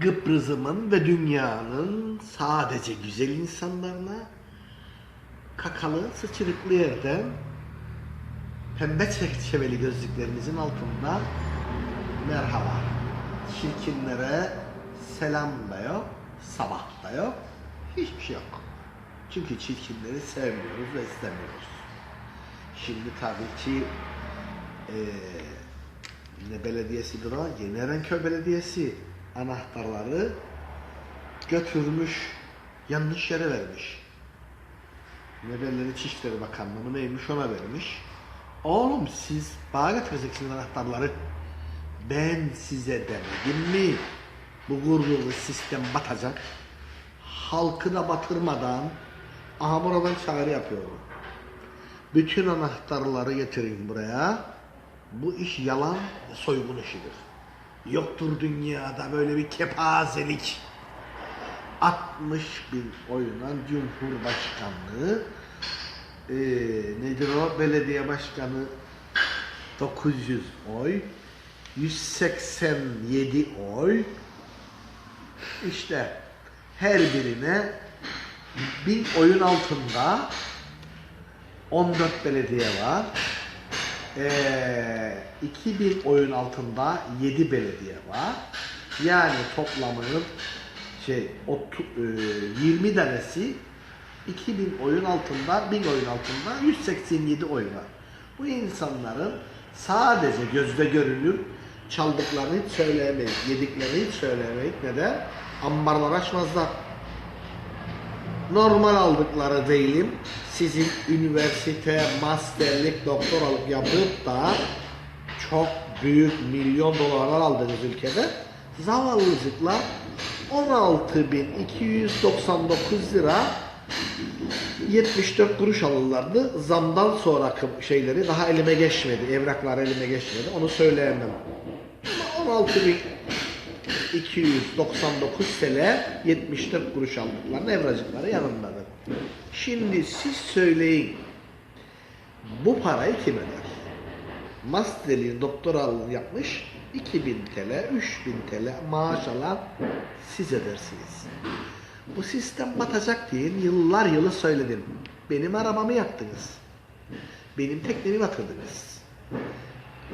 Kıbrıs'ımın ve dünyanın sadece güzel insanlarına kakalı sıçırıklı yerden pembe çerçeveli gözlüklerinizin altında merhaba. Çirkinlere selam da yok, sabah da yok, hiçbir şey yok. Çünkü çirkinleri sevmiyoruz ve istemiyoruz. Şimdi tabii ki eee ne belediyesidir o? Yeni Erenköy Belediyesi anahtarları götürmüş, yanlış yere vermiş. Ne belli İçişleri Bakanlığı mı neymiş ona vermiş. Oğlum siz bana getireceksiniz anahtarları. Ben size demedim mi? Bu kurduğunuz sistem batacak. Halkı da batırmadan aha buradan çağrı yapıyorum. Bütün anahtarları getirin buraya. Bu iş yalan soygun işidir. Yoktur dünyada böyle bir kepazelik. 60 bin oyunan Cumhurbaşkanlığı eee nedir o? Belediye başkanı 900 oy 187 oy işte her birine bin oyun altında 14 belediye var. Ee, 2000 oyun altında 7 belediye var. Yani toplamının şey otu- e, 20 tanesi 2000 oyun altında 1000 oyun altında 187 oy var. Bu insanların sadece gözde görünür çaldıklarını hiç söyleyemeyiz, yediklerini hiç söyleyemeyiz ne de ambarlar açmazlar normal aldıkları değilim. Sizin üniversite, masterlik, doktoralık yapıp da çok büyük milyon dolarlar aldığınız ülkede zavallıcıklar 16.299 lira 74 kuruş alırlardı. Zamdan sonraki şeyleri daha elime geçmedi. Evraklar elime geçmedi. Onu söyleyemem. Ama 16.000 299 TL 74 kuruş aldıklarını evracıkları yanındadır. Şimdi siz söyleyin bu parayı kim öder? Masterliğin doktoralığını yapmış 2000 TL, 3000 TL maaş alan siz edersiniz. Bu sistem batacak diye yıllar yılı söyledim. Benim arabamı yaktınız. Benim teknemi batırdınız.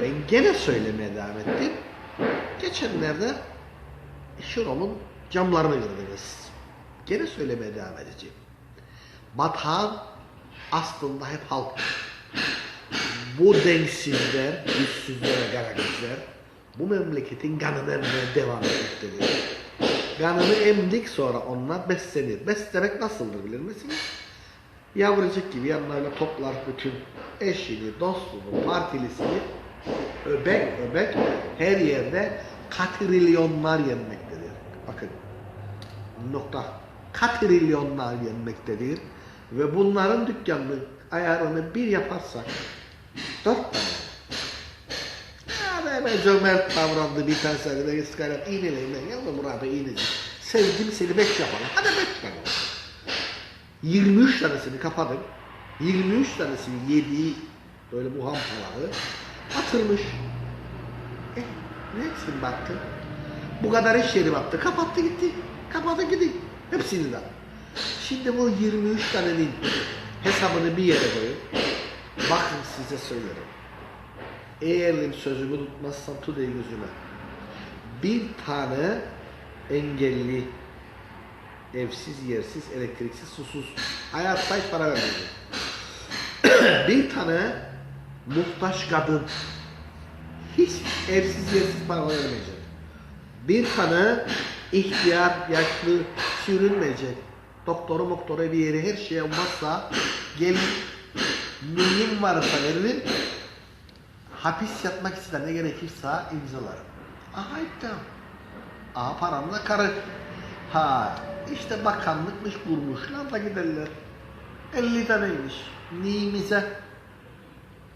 Ben gene söylemeye devam ettim. Geçenlerde Şuram'ın camlarını kırdınız. Gene söylemeye devam edeceğim. Batağan aslında hep halk. Bu denksizler, güçsüzler ve garantizler bu memleketin kanını emmeye devam etmektedir. Kanını emdik sonra onlar beslenir. Beslemek nasıldır bilir misiniz? Yavrucuk gibi öyle toplar bütün eşini, dostunu, partilisini öbek öbek her yerde katrilyonlar yenmektedir. Nokta. Katrilyonlar yenmektedir. Ve bunların dükkanını ayarını bir yaparsak dört tane. Hemen cömert davrandı bir tanesi de iskalet iğneleyin ben yanına Murat Bey iğneci. Sevdim seni beş yapalım. Hadi beş tane. 23 tanesini kapadım. 23 tanesini yediği böyle muhampaları atılmış. E, ne etsin baktı? Bu kadar iş yeri battı. Kapattı gitti. Kapattı gitti. Hepsini de. Şimdi bu 23 tanenin hesabını bir yere koyun. Bakın size söylerim. Eğer sözümü tutmazsam tut el gözüme. Bir tane engelli, evsiz, yersiz, elektriksiz, susuz, hayatta hiç para vermeyecek. bir tane muhtaç kadın, hiç evsiz yersiz para vermeyecek. Bir tane ihtiyar, yaşlı, sürünmeyecek. Doktoru moktoru bir yeri her şey olmazsa gelin neyim varsa verilir. Hapis yatmak ister ne gerekirse imzalarım. Aha iddia. Aha param da karı. Ha işte bakanlıkmış bulmuşlar da giderler. 50 taneymiş. Neyimize?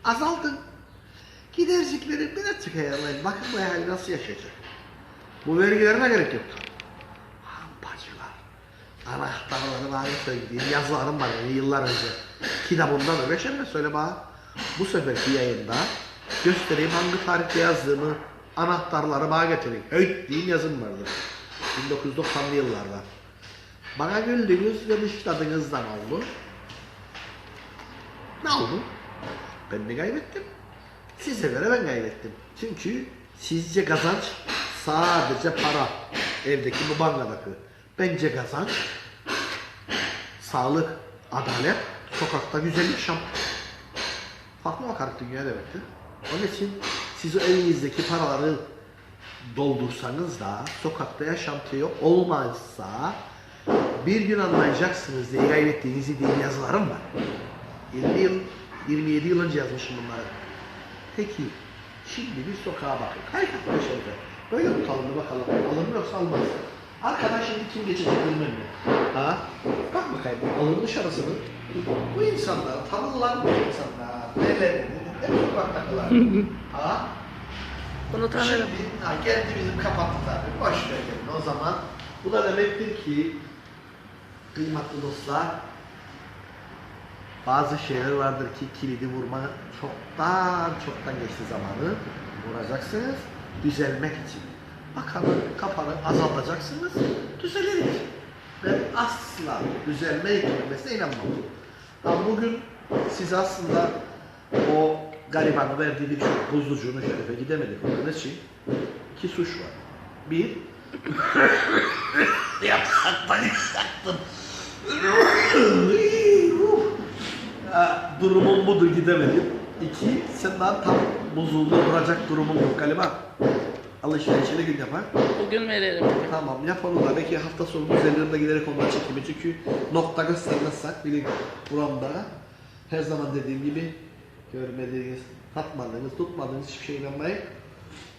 Azaldı. Gidercikleri birazcık ayarlayın. Bakın bu hali nasıl yaşayacak. Bu vergilerine gerek yok. Anahtarları bana söylediğim yazılarım var yani yıllar önce. Kitabımdan öyle şey mi söyle bana. Bu seferki yayında göstereyim hangi tarihte yazdığımı anahtarları bana getirin. Höyt diyeyim yazım vardı. 1990'lı yıllarda. Bana güldünüz ve dışladığınızdan oldu. Ne oldu? Ben de kaybettim. Size göre ben kaybettim. Çünkü sizce kazanç sadece para. Evdeki bu bankadaki. Bence kazanç sağlık, adalet, sokakta güzel yaşam. Farklı bakarak dünya demektir. Onun için siz o elinizdeki paraları doldursanız da sokakta yaşantı olmazsa bir gün anlayacaksınız diye kaybettiğinizi diye yazılarım var. 20 yıl, 27 yıl önce yazmışım bunları. Peki, şimdi bir sokağa bakın. Şey olacak. Böyle tutalım bakalım. Alır mı yoksa almaz. Arkadan şimdi kim geçecek bilmem ne. Ha? Bak bakayım, alır dışarısını. Bu insanlar, tanırlar bu insanlar. Neler, hep sokaktakiler. ha? Bunu tanırım. Şimdi ha, geldi bizim kapattı tabii. Boş verelim o zaman. Bu da demektir ki kıymetli dostlar bazı şeyler vardır ki kilidi vurma çoktan çoktan geçti zamanı. Vuracaksınız düzelmek için. Bakanı kafanı azaltacaksınız düzelir. Ben asla düzelme kelimesine inanmam. Ama bugün siz aslında o garibanı verdiği bir buzlucuğunu şerefe gidemedik onun için iki suç var. Bir, yataktan yaktım. Ha, Durumum budur gidemedim. İki, sen daha tam buzulda duracak durumun yok galiba. Alışverişini gün yapar. Bugün veririm. Tamam yap onu da. Belki hafta sonu üzerlerinde giderek ondan çekimi. Çünkü nokta göstermezsek bilin buramda her zaman dediğim gibi görmediğiniz, tatmadığınız, tutmadığınız hiçbir şey inanmayın.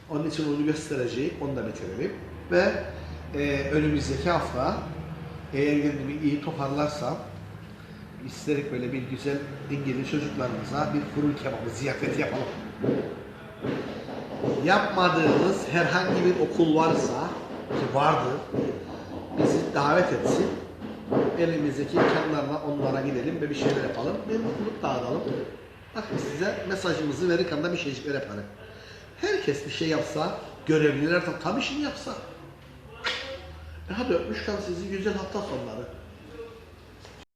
Onun için onu göstereceğim. Onu da bitirelim. Ve e, önümüzdeki hafta eğer kendimi iyi toparlarsam isterik böyle bir güzel dingili çocuklarımıza bir fırın kebabı ziyafeti yapalım yapmadığımız herhangi bir okul varsa ki vardı bizi davet etsin. Elimizdeki imkanlarla onlara gidelim ve bir şeyler yapalım. Mutluluk dağıtalım. Bakın size mesajımızı verirken de bir şeycikler yaparım. Herkes bir şey yapsa, görevliler tam işini yapsa. E hadi öpmüşken sizi güzel hafta sonları.